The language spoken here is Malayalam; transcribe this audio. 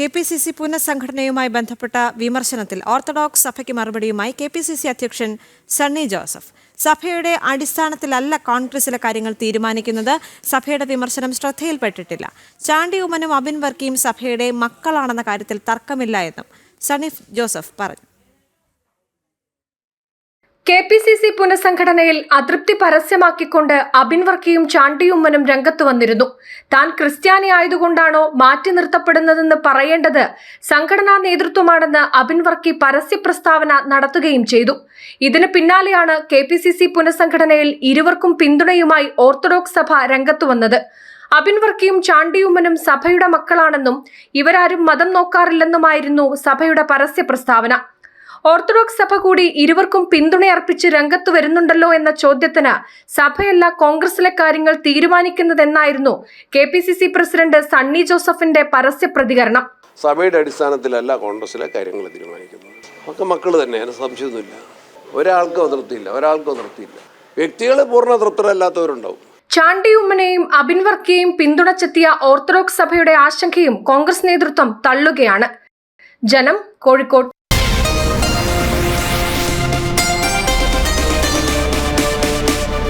കെ പി സി സി പുനഃസംഘടനയുമായി ബന്ധപ്പെട്ട വിമർശനത്തിൽ ഓർത്തഡോക്സ് സഭയ്ക്ക് മറുപടിയുമായി കെ പി സി സി അധ്യക്ഷൻ സണ്ണി ജോസഫ്. സഭയുടെ അടിസ്ഥാനത്തിലല്ല കോൺഗ്രസിലെ കാര്യങ്ങൾ തീരുമാനിക്കുന്നത്. സഭയുടെ വിമർശനം ശ്രദ്ധയിൽപ്പെട്ടിട്ടില്ല. ചാണ്ടി ഉമ്മനും അബിൻ വർക്കിയും സഭയുടെ മക്കളാണെന്ന കാര്യത്തിൽ തർക്കമില്ല എന്നും സണ്ണി ജോസഫ് പറഞ്ഞു. കെ പി സി സി പുനഃസംഘടനയിൽ അതൃപ്തി പരസ്യമാക്കിക്കൊണ്ട് അബിൻ വർക്കിയും ചാണ്ടിയുമ്മനും രംഗത്ത് വന്നിരുന്നു. താൻ ക്രിസ്ത്യാനി ആയതുകൊണ്ടാണോ മാറ്റി നിർത്തപ്പെടുന്നതെന്ന് പറയേണ്ടത് സംഘടനാ നേതൃത്വമാണെന്ന് അബിൻ വർക്കി പരസ്യ പ്രസ്താവന നടത്തുകയും ചെയ്തു. ഇതിന് പിന്നാലെയാണ് കെ പി സി സി പുനഃസംഘടനയിൽ ഇരുവർക്കും പിന്തുണയുമായി ഓർത്തഡോക്സ് സഭ രംഗത്തു വന്നത്. അബിൻ വർക്കിയും ചാണ്ടിയുമ്മനും സഭയുടെ മക്കളാണെന്നും ഇവരാരും മതം നോക്കാറില്ലെന്നുമായിരുന്നു സഭയുടെ പരസ്യ പ്രസ്താവന ഓർത്തഡോക്സ് സഭ കൂടി ഇരുവർക്കും പിന്തുണയർപ്പിച്ച് രംഗത്ത് വരുന്നുണ്ടല്ലോ എന്ന ചോദ്യത്തിന് സഭയല്ല കോൺഗ്രസിലെ കാര്യങ്ങൾ തീരുമാനിക്കുന്നതെന്നായിരുന്നു K P C C president Sunny ജോസഫിന്റെ പരസ്യ പ്രതികരണം. സഭയുടെ അടിസ്ഥാനത്തിലല്ല കോൺഗ്രസിലെ കാര്യങ്ങൾ തീരുമാനിക്കുന്നത്. ഒക്കെ മക്കൾ തന്നെ അതിന് സംശയമൊന്നുമില്ല. ഒരാൾക്കും അതൃപ്തിയില്ല ഒരാൾക്കും അതൃപ്തിയില്ല. വ്യക്തികൾ പൂർണ തൃപ്തരല്ലാത്തവരുണ്ടാവും ചാണ്ടിയുമ്മനെയും അബിൻ വർക്കിയെയും പിന്തുണച്ചെത്തിയ ഓർത്തഡോക്സ് സഭയുടെ ആശങ്കയും കോൺഗ്രസ് നേതൃത്വം തള്ളുകയാണ്. ജനം കോഴിക്കോട്.